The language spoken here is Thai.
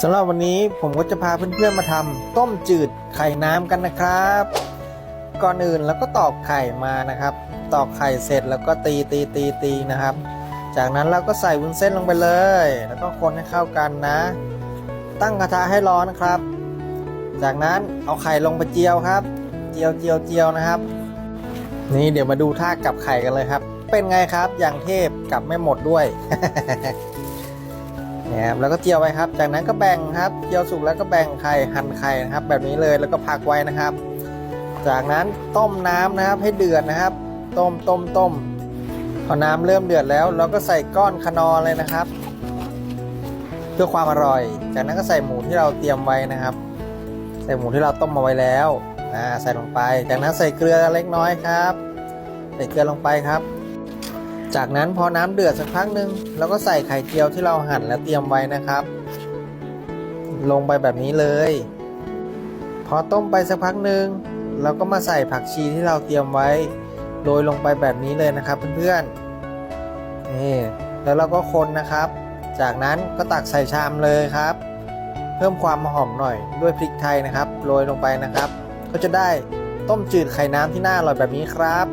สำหรับวันนี้ผมก็จะพาเพื่อนๆมาทำต้มจืดไข่น้ำกันนะครับ ก่อนอื่นเราก็ตอกไข่มานะครับ ตอกไข่เสร็จแล้วก็ตีตีตีตีนะครับ จากนั้นเราก็ใส่วุ้นเส้นลงไปเลย แล้วก็คนให้เข้ากันนะ ตั้งกระทะให้ร้อนครับ จากนั้นเอาไข่ลงไปเจียวครับ เจียวเจียวเจียวนะครับ นี่เดี๋ยวมาดูท่ากลับไข่กันเลยครับ เป็นไงครับอย่างเทพกลับไม่หมดด้วย นี่ยครับแล้วก็เจียวไว้ครับ จากนั้นก็แบ่งครับเจียวสุกแล้วก็แบ่งไข่หั่นไข่นะครับ แบบนี้เลยแล้วก็พักไว้นะครับ จากนั้นต้มน้ำนะครับให้เดือดนะครับ ต้มต้มต้มพอน้ำเริ่มเดือดแล้ว เราก็ใส่ก้อนคนอเลยนะครับ เพื่อความอร่อย จากนั้นก็ใส่หมูที่เราเตรียมไว้นะครับ ใส่หมูที่เราต้มมาไว้แล้วอ่าใส่ลงไป จากนั้นใส่เกลือเล็กน้อยครับ ใส่เกลือลงไปครับ จากนั้นพอน้ำเดือดสักพักหนึ่งเราก็ใส่ไข่เจียวที่เราหั่นและเตรียมไว้นะครับ ลงไปแบบนี้เลย พอต้มไปสักพักหนึ่งเราก็มาใส่ผักชีที่เราเตรียมไว้โรยลงไปแบบนี้เลยนะครับเพื่อนๆนี่แล้วเราก็คนนะครับ จากนั้นก็ตักใส่ชามเลยครับ เพิ่มความหอมหน่อยด้วยพริกไทยนะครับโรยลงไปนะครับ ก็จะได้ต้มจืดไข่น้ำที่น่าอร่อยแบบนี้ครับ